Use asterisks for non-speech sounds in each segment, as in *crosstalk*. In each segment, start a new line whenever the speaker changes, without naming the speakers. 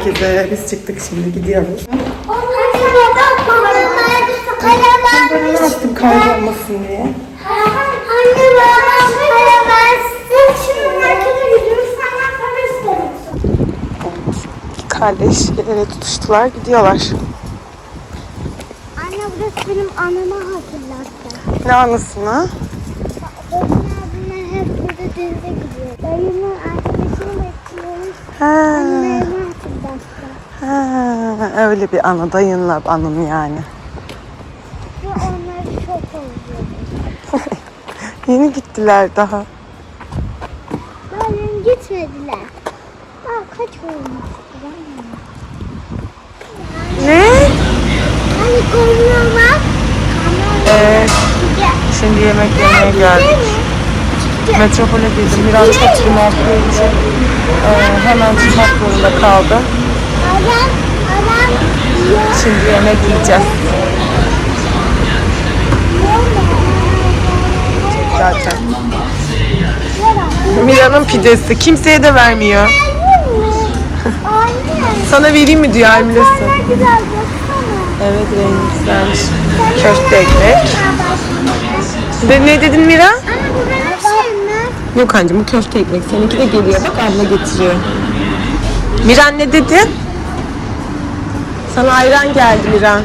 herkese. Biz çıktık şimdi gidiyoruz. Ben ne yaptım kaybolmasın diye.
Anne
kardeş el ele tutuştular gidiyorlar.
Anne burası benim anama hatırlattı.
Ne anısına?
Benim abimler hep burada denize gidiyor. Dayımın arkadaşını bekliyoruz.
Ha, ha, öyle bir anı dayınla anım yani.
Ve onları çok özledim. *laughs*
Yeni gittiler daha.
Daha yeni gitmediler. Daha kaç olmuştu?
Ne?
Hani kamyonlar.
Evet. Şimdi yemek yemeye geldik. Metropole girdim. Biraz hatırım attığı için e, hemen çıkmak zorunda kaldı. Şimdi yemek yiyeceğiz. Zaten. Mira'nın pidesi. Kimseye de vermiyor. Sana vereyim mi diyor
baksana.
Evet rengi güzelmiş. Köfte ekmek. De, ne dedin Mira? Yok anneciğim bu köfte ekmek. Seninki de geliyor. Bak abla getiriyor. Miran ne dedin? Sana ayran geldi Miran.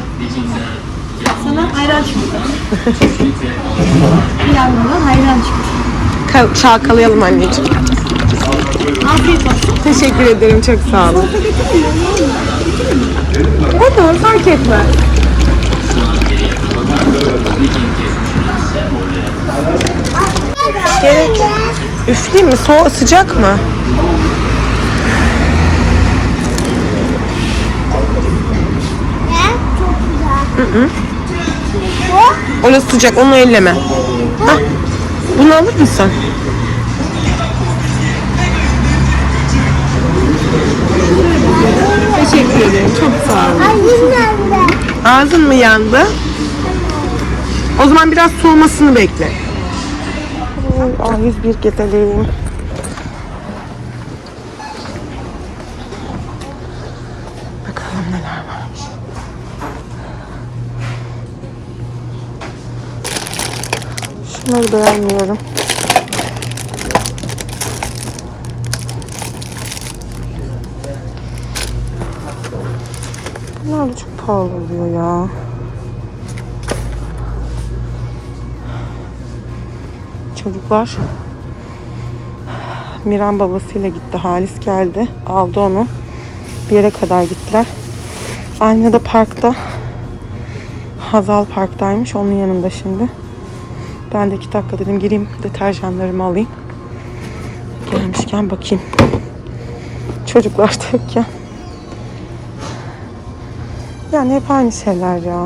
Sana ayran çıktı. *laughs* Yavrudan ayran çıktı.
Ka- çalkalayalım anneciğim.
Afiyet olsun.
Teşekkür ederim. Çok sağ olun. Olur fark etmez. Gerek. Üfleyeyim mi? Soğuk sıcak mı?
Bu?
Orası sıcak. Onu elleme. Hah. Bunu alır mısın? Teşekkür ederim. Çok sağ olun. Ağzın mı yandı? O zaman biraz soğumasını bekle. A101 gezelim. Bakalım neler varmış. Şunları beğenmiyorum. Bunlar da çok pahalı oluyor ya. Çocuklar Miran babasıyla gitti. Halis geldi. Aldı onu. Bir yere kadar gittiler. Aynada parkta Hazal parktaymış. Onun yanında şimdi. Ben de iki dakika dedim gireyim deterjanlarımı alayım. Gelmişken bakayım. Çocuklar da yokken. Yani hep aynı şeyler ya.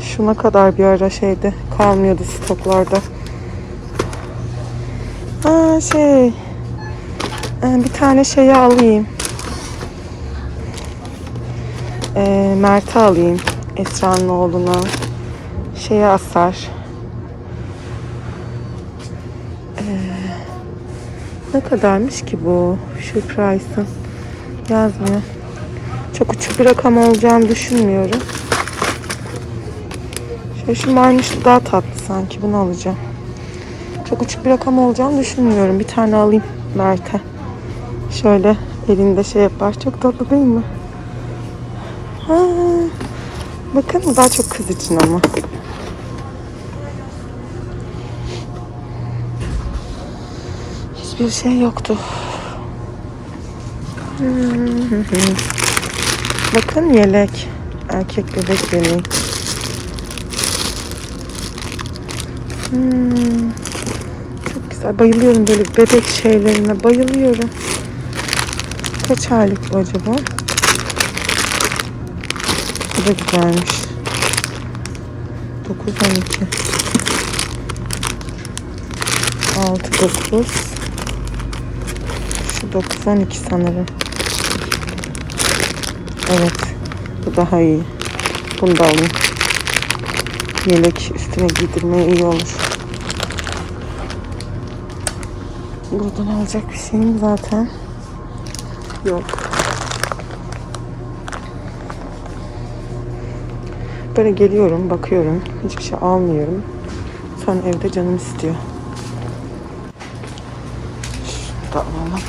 Şuna kadar bir ara şeyde kalmıyordu stoklarda. Aa şey. e, Bir tane şeyi alayım. Ee, Mert'e alayım. Esra'nın oğluna. Şeye asar. Ne kadarmış ki bu? Şu price'ın. Yazmıyor. Çok uçuk bir rakam olacağını düşünmüyorum. Şöyle şu maymışlı daha tatlı sanki. Bunu alacağım. Çok uçuk bir rakam olacağını düşünmüyorum. Bir tane alayım Mert'e. Şöyle elinde şey yapar. Çok tatlı değil mi? Ha, bakın daha çok kız için ama. Hiçbir şey yoktu. Bakın yelek. Erkek bebek yeleği. Hmm. Çok güzel. Bayılıyorum böyle bebek şeylerine. Bayılıyorum. Kaç aylık bu acaba? Bu da güzelmiş. 9 12 6 9 92 sanırım. Evet. Bu daha iyi. Bunu da alayım. Yelek üstüne giydirmeye iyi olur. Buradan alacak bir şeyim zaten yok. Böyle geliyorum, bakıyorum. Hiçbir şey almıyorum. Sonra evde canım istiyor. Şunu da alalım.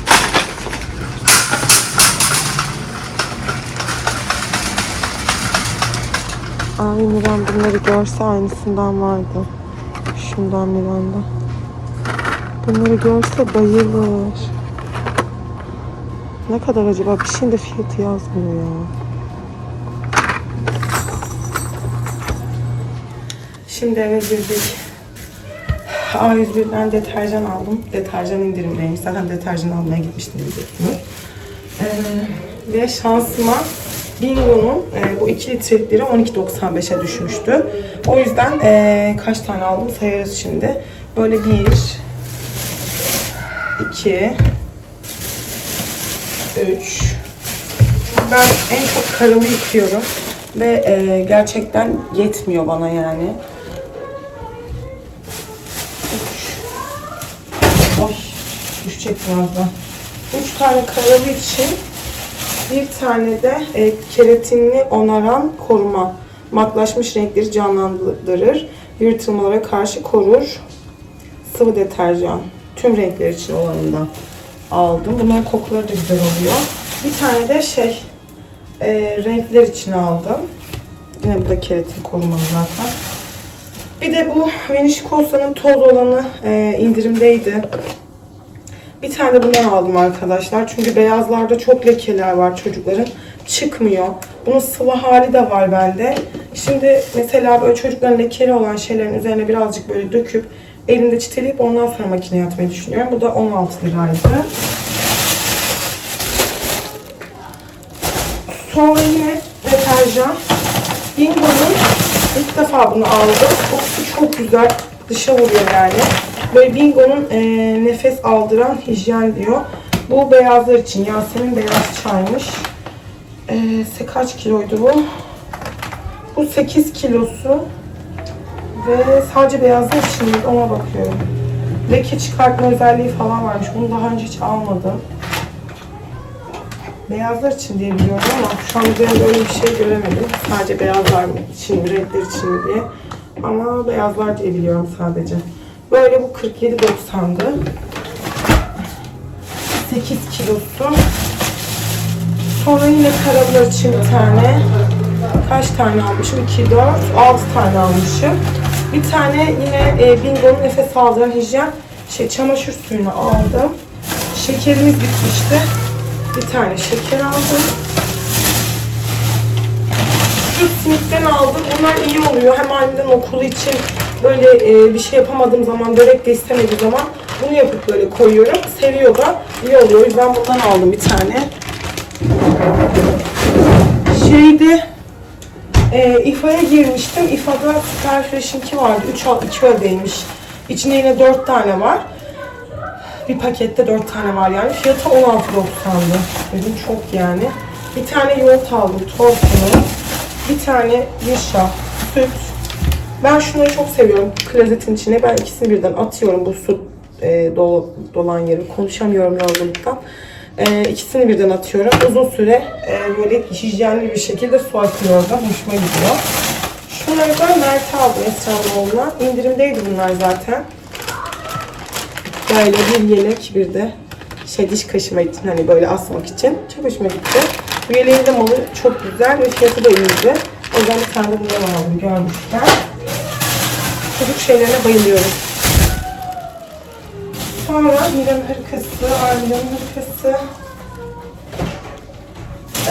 Ay Miran bunları görse aynısından vardı. Şundan Miran'da. Bunları görse bayılır. Ne kadar acaba? Bir şeyin de fiyatı yazmıyor ya. Şimdi eve girdik. A101'den deterjan aldım. Deterjan indirimdeymiş. Zaten deterjan almaya gitmiştim diyeceksiniz. Ee, ve şansıma Bingo'nun e, bu 2 litrelikleri 12.95'e düşmüştü. O yüzden e, kaç tane aldım sayarız şimdi. Böyle bir, iki, üç. Ben en çok karımı yıkıyorum. Ve e, gerçekten yetmiyor bana yani. Oy, düşecek birazdan. Üç tane karalı için bir tane de e, keratinli onaran koruma. Matlaşmış renkleri canlandırır. Yırtılmalara karşı korur. Sıvı deterjan. Tüm renkler için olanından aldım. Bunların kokuları da güzel oluyor. Bir tane de şey e, renkler için aldım. Yine bu da keratin korumalı zaten. Bir de bu Venişkosa'nın toz olanı e, indirimdeydi. Bir tane bundan aldım arkadaşlar. Çünkü beyazlarda çok lekeler var çocukların. Çıkmıyor. Bunun sıvı hali de var bende. Şimdi mesela böyle çocukların lekeli olan şeylerin üzerine birazcık böyle döküp elinde çiteleyip ondan sonra makineye atmayı düşünüyorum. Bu da 16 liraydı. Sonra yine deterjan. Bingo'nun ilk defa bunu aldım. Kokusu çok güzel. Dışa vuruyor yani. Böyle Bingo'nun e, nefes aldıran hijyen diyor. Bu beyazlar için. Yasemin beyaz çaymış. E, kaç kiloydu bu? Bu 8 kilosu. Ve sadece beyazlar için miydi? Ona bakıyorum. Leke çıkartma özelliği falan varmış. Bunu daha önce hiç almadım. Beyazlar için diye biliyorum ama şu an üzerinde öyle bir şey göremedim. Sadece beyazlar için mi, renkler için diye. Ama beyazlar diye biliyorum sadece. Böyle bu 47.90'dı. 8 kilosu. Sonra yine karalar için bir tane. Kaç tane almışım? 2, 4, 6 tane almışım. Bir tane yine e, Bingo'nun nefes aldıran hijyen şey, çamaşır suyunu aldım. Şekerimiz bitmişti. Bir tane şeker aldım. Şu simitten aldım. Bunlar iyi oluyor. Hem aniden okulu için böyle e, bir şey yapamadığım zaman, börek de istemediği zaman bunu yapıp böyle koyuyorum. Seviyor da iyi oluyor. O yüzden bundan aldım bir tane. Şeyde e, İFA'ya girmiştim. İFA'da Super Fresh 2 vardı. 3 al 2 ödeymiş. İçinde yine 4 tane var. Bir pakette 4 tane var yani. Fiyatı 16.90'dı. Dedim çok yani. Bir tane yoğurt aldım. Torfunu. Bir tane yaşa, süt. Ben şunları çok seviyorum. Klozetin içine ben ikisini birden atıyorum. Bu su e, dol, dolan yeri. Konuşamıyorum yorgunluktan. E, ikisini birden atıyorum. Uzun süre e, böyle hijyenli bir şekilde su akıyor orada. Hoşuma gidiyor. Şunları da Mert'e aldım Esra'nın İndirimdeydi bunlar zaten. Böyle bir yelek bir de şey diş kaşıma için hani böyle asmak için çok hoşuma gitti. Bu yeleğin de malı çok güzel ve fiyatı da iyiydi. O yüzden bir tane de bundan aldım görmüşken. Çocuk şeylerine bayılıyorum. Sonra Miran hırkası, Armiran'ın hırkası.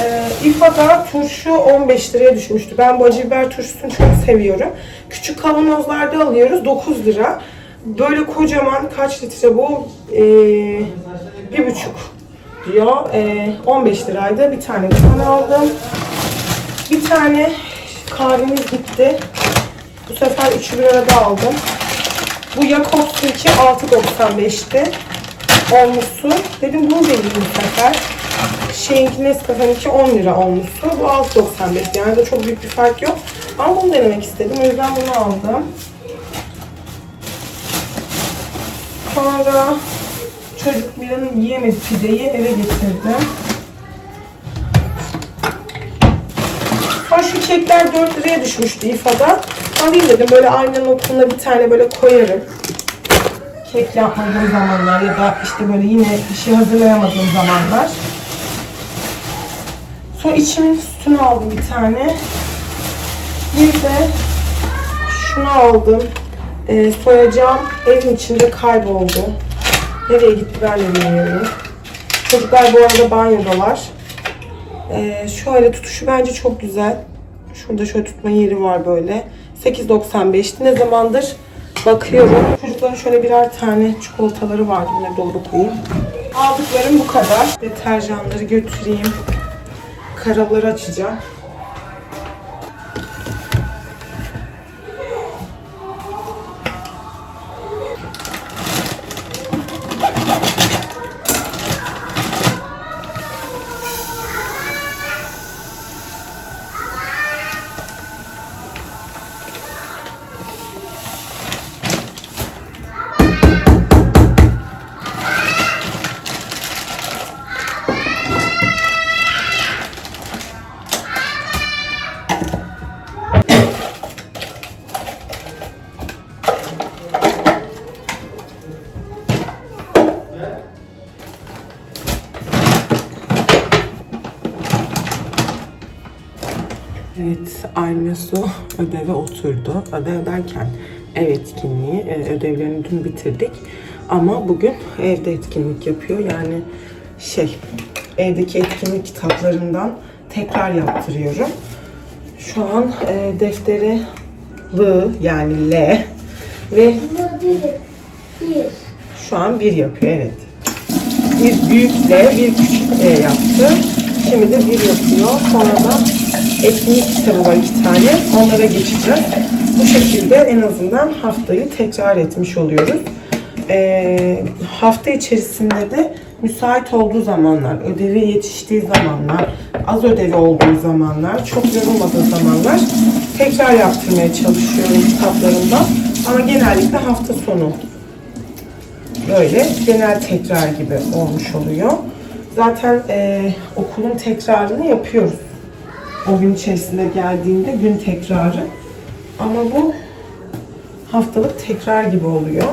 Ee, İFA'da turşu 15 liraya düşmüştü. Ben bu acı biber turşusunu çok seviyorum. Küçük kavanozlarda alıyoruz 9 lira. Böyle kocaman kaç litre bu? Ee, bir buçuk diyor. Ee, 15 liraydı. Bir tane tane aldım. Bir tane kahvemiz gitti. Bu sefer 3 liraya da aldım. Bu Jakobs'unki 6.95'ti. Olmuşsu. Dedim bunu deneyeyim bu sefer. Şeyinki Nescafe'ninki 10 lira olmuşsu. Bu 6.95 yani de çok büyük bir fark yok. Ama bunu denemek istedim. O yüzden bunu aldım. Sonra çocuk Mira'nın yiyemedi pideyi eve getirdim. Sonra şu kekler 4 liraya düşmüştü İFA'da. Alayım dedim böyle aynen okuluna bir tane böyle koyarım. Kek yapmadığım zamanlar ya da işte böyle yine bir şey hazırlayamadığım zamanlar. Sonra içimin sütünü aldım bir tane. Bir de şunu aldım. Ee, soyacağım evin içinde kayboldu. Nereye gitti ben de bilmiyorum. Çocuklar bu arada banyodalar. Ee, şöyle tutuşu bence çok güzel. Şurada şöyle tutma yeri var böyle. 8.95'ti. Ne zamandır bakıyorum. Çocukların şöyle birer tane çikolataları vardı. Bunları dolaba koyayım. Aldıklarım bu kadar. Deterjanları götüreyim. Karaları açacağım. Su ödeve oturdu. Ödev derken ev etkinliği, e, ödevlerini dün bitirdik. Ama bugün evde etkinlik yapıyor. Yani şey, evdeki etkinlik kitaplarından tekrar yaptırıyorum. Şu an e, defteri L yani L ve şu an bir yapıyor evet. Bir büyük L, bir küçük E yaptı. Şimdi de bir yapıyor. Sonra da etkinlik kitabı var iki tane. Onlara geçeceğiz. Bu şekilde en azından haftayı tekrar etmiş oluyoruz. Ee, hafta içerisinde de müsait olduğu zamanlar, ödevi yetiştiği zamanlar, az ödevi olduğu zamanlar, çok yorulmadığı zamanlar tekrar yaptırmaya çalışıyorum kitaplarımda. Ama genellikle hafta sonu böyle genel tekrar gibi olmuş oluyor. Zaten eee, okulun tekrarını yapıyoruz. O gün içerisinde geldiğinde gün tekrarı. Ama bu haftalık tekrar gibi oluyor.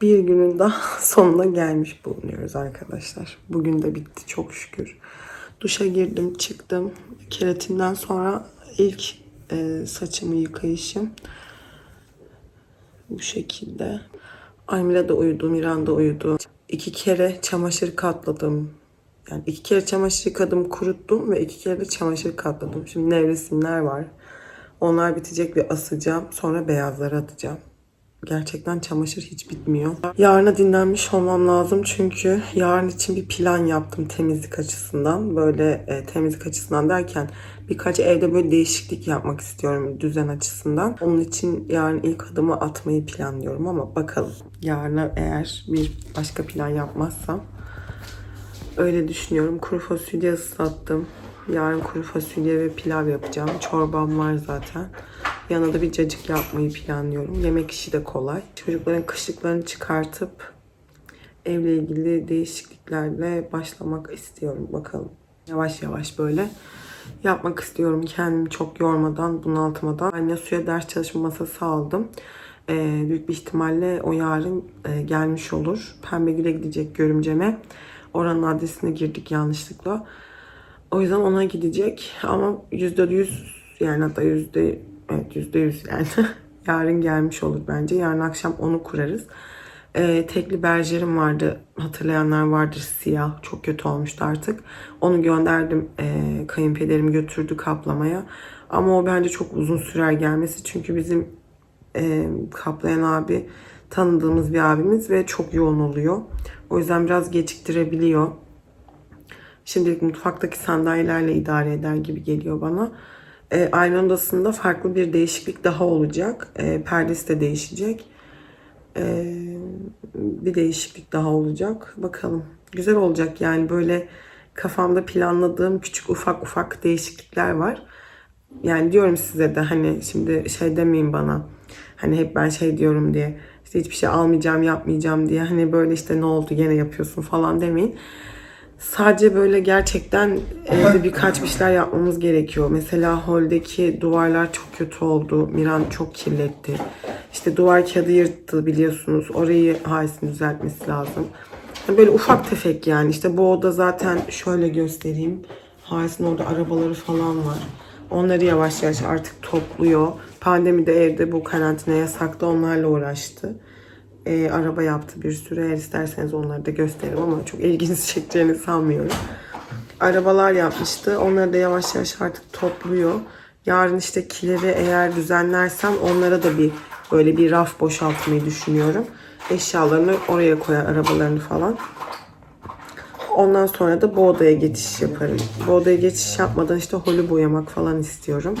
Bir günün daha *laughs* sonuna gelmiş bulunuyoruz arkadaşlar. Bugün de bitti çok şükür. Duşa girdim, çıktım. Keratinden sonra ilk e, saçımı yıkayışım. Bu şekilde. Aymila da uyudu, Miran da uyudu. İki kere çamaşır katladım. Yani iki kere çamaşır yıkadım, kuruttum ve iki kere de çamaşır katladım. Şimdi nevresimler var. Onlar bitecek ve asacağım. Sonra beyazları atacağım. Gerçekten çamaşır hiç bitmiyor. Yarına dinlenmiş olmam lazım çünkü yarın için bir plan yaptım temizlik açısından. Böyle e, temizlik açısından derken birkaç evde böyle değişiklik yapmak istiyorum düzen açısından. Onun için yarın ilk adımı atmayı planlıyorum ama bakalım. Yarına eğer bir başka plan yapmazsam öyle düşünüyorum. Kuru fasulye ıslattım. Yarın kuru fasulye ve pilav yapacağım. Çorbam var zaten. Yanına da bir cacık yapmayı planlıyorum. Yemek işi de kolay. Çocukların kışlıklarını çıkartıp evle ilgili değişikliklerle başlamak istiyorum. Bakalım. Yavaş yavaş böyle yapmak istiyorum. Kendimi çok yormadan, bunaltmadan. Anne suya ders çalışma masası aldım. Ee, büyük bir ihtimalle o yarın e, gelmiş olur. Pembe Gül'e gidecek görümceme. Oranın adresine girdik yanlışlıkla. O yüzden ona gidecek ama yüzde yüz yani hatta yüzde evet yüzde yüz yani *laughs* yarın gelmiş olur bence. Yarın akşam onu kurarız. Ee, tekli berjerim vardı. Hatırlayanlar vardır siyah. Çok kötü olmuştu artık. Onu gönderdim. Ee, kayınpederim götürdü kaplamaya. Ama o bence çok uzun sürer gelmesi. Çünkü bizim e, kaplayan abi tanıdığımız bir abimiz ve çok yoğun oluyor. O yüzden biraz geciktirebiliyor. Şimdilik mutfaktaki sandalyelerle idare eder gibi geliyor bana. E, aynı odasında farklı bir değişiklik daha olacak. E, perdesi de değişecek. E, bir değişiklik daha olacak. Bakalım. Güzel olacak yani böyle kafamda planladığım küçük ufak ufak değişiklikler var. Yani diyorum size de hani şimdi şey demeyin bana. Hani hep ben şey diyorum diye. işte hiçbir şey almayacağım, yapmayacağım diye. Hani böyle işte ne oldu gene yapıyorsun falan demeyin. Sadece böyle gerçekten evde birkaç bir şeyler yapmamız gerekiyor. Mesela holdeki duvarlar çok kötü oldu. Miran çok kirletti. İşte duvar kağıdı yırttı biliyorsunuz. Orayı Haris'in düzeltmesi lazım. Böyle ufak tefek yani. İşte bu oda zaten şöyle göstereyim. Haris'in orada arabaları falan var. Onları yavaş yavaş artık topluyor. Pandemide evde bu karantina yasakta onlarla uğraştı. Ee, araba yaptı bir sürü. Eğer isterseniz onları da gösteririm ama çok ilginizi *laughs* çekeceğini sanmıyorum. Arabalar yapmıştı. Onları da yavaş yavaş artık topluyor. Yarın işte kileri eğer düzenlersem onlara da bir böyle bir raf boşaltmayı düşünüyorum. Eşyalarını oraya koyar arabalarını falan. Ondan sonra da bu odaya geçiş yaparım. Bu odaya geçiş yapmadan işte holü boyamak falan istiyorum.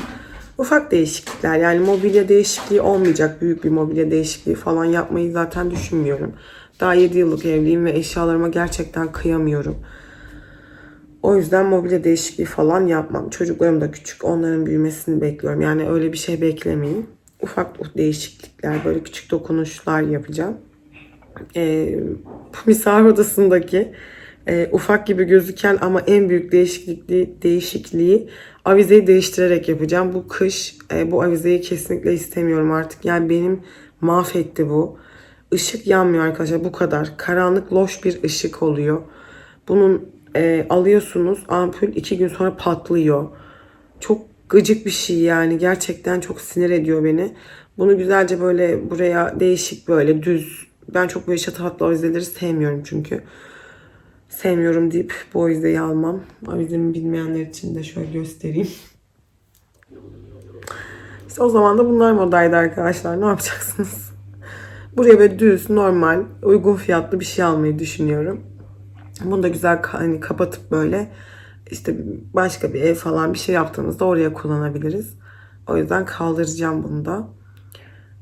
Ufak değişiklikler yani mobilya değişikliği olmayacak. Büyük bir mobilya değişikliği falan yapmayı zaten düşünmüyorum. Daha 7 yıllık evliyim ve eşyalarıma gerçekten kıyamıyorum. O yüzden mobilya değişikliği falan yapmam. Çocuklarım da küçük. Onların büyümesini bekliyorum. Yani öyle bir şey beklemeyin. Ufak değişiklikler, böyle küçük dokunuşlar yapacağım. Ee, *laughs* misafir odasındaki e, ufak gibi gözüken ama en büyük değişikliği, değişikliği avizeyi değiştirerek yapacağım. Bu kış e, bu avizeyi kesinlikle istemiyorum artık. Yani benim mahvetti bu. Işık yanmıyor arkadaşlar bu kadar. Karanlık loş bir ışık oluyor. Bunun e, alıyorsunuz ampul iki gün sonra patlıyor. Çok gıcık bir şey yani. Gerçekten çok sinir ediyor beni. Bunu güzelce böyle buraya değişik böyle düz. Ben çok böyle şatafatlı avizeleri sevmiyorum çünkü sevmiyorum deyip bu avizeyi almam. Avizemi bilmeyenler için de şöyle göstereyim. İşte o zaman da bunlar modaydı arkadaşlar. Ne yapacaksınız? Buraya böyle düz, normal, uygun fiyatlı bir şey almayı düşünüyorum. Bunu da güzel hani kapatıp böyle işte başka bir ev falan bir şey yaptığımızda oraya kullanabiliriz. O yüzden kaldıracağım bunu da.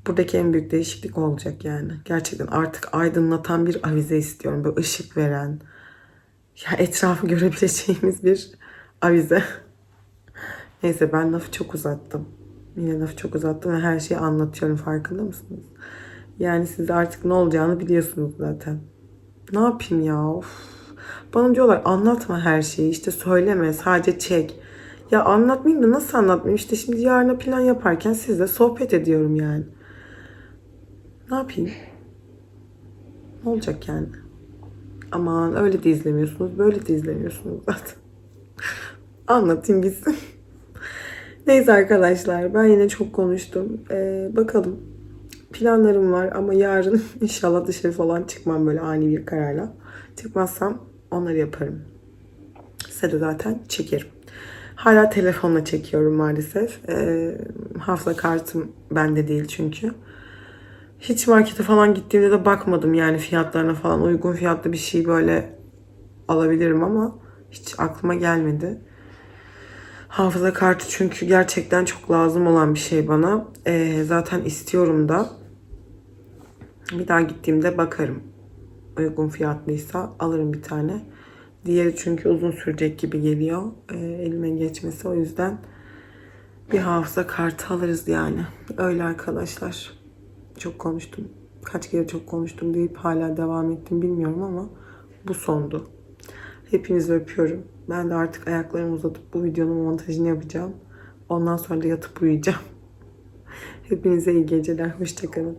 Buradaki en büyük değişiklik olacak yani. Gerçekten artık aydınlatan bir avize istiyorum. Böyle ışık veren, ya etrafı görebileceğimiz bir avize. Neyse ben lafı çok uzattım. Yine lafı çok uzattım ve her şeyi anlatıyorum farkında mısınız? Yani siz artık ne olacağını biliyorsunuz zaten. Ne yapayım ya of. Bana diyorlar anlatma her şeyi işte söyleme sadece çek. Ya anlatmayayım da nasıl anlatmayayım? İşte şimdi yarına plan yaparken sizle sohbet ediyorum yani. Ne yapayım? Ne olacak yani? Aman öyle de izlemiyorsunuz, böyle de izlemiyorsunuz zaten. *laughs* Anlatayım gitsin. *laughs* Neyse arkadaşlar ben yine çok konuştum. Ee, bakalım. Planlarım var ama yarın *laughs* inşallah dışarı falan çıkmam böyle ani bir kararla. Çıkmazsam onları yaparım. Size de zaten çekerim. Hala telefonla çekiyorum maalesef. Ee, hafıza kartım bende değil çünkü. Hiç markete falan gittiğimde de bakmadım yani fiyatlarına falan. Uygun fiyatlı bir şey böyle alabilirim ama hiç aklıma gelmedi. Hafıza kartı çünkü gerçekten çok lazım olan bir şey bana. Ee, zaten istiyorum da. Bir daha gittiğimde bakarım. Uygun fiyatlıysa alırım bir tane. Diğeri çünkü uzun sürecek gibi geliyor. Ee, elime geçmesi o yüzden bir hafıza kartı alırız yani. Öyle arkadaşlar. Çok konuştum. Kaç kere çok konuştum deyip hala devam ettim bilmiyorum ama bu sondu. Hepinizi öpüyorum. Ben de artık ayaklarımı uzatıp bu videonun montajını yapacağım. Ondan sonra da yatıp uyuyacağım. *laughs* Hepinize iyi geceler. Hoşçakalın.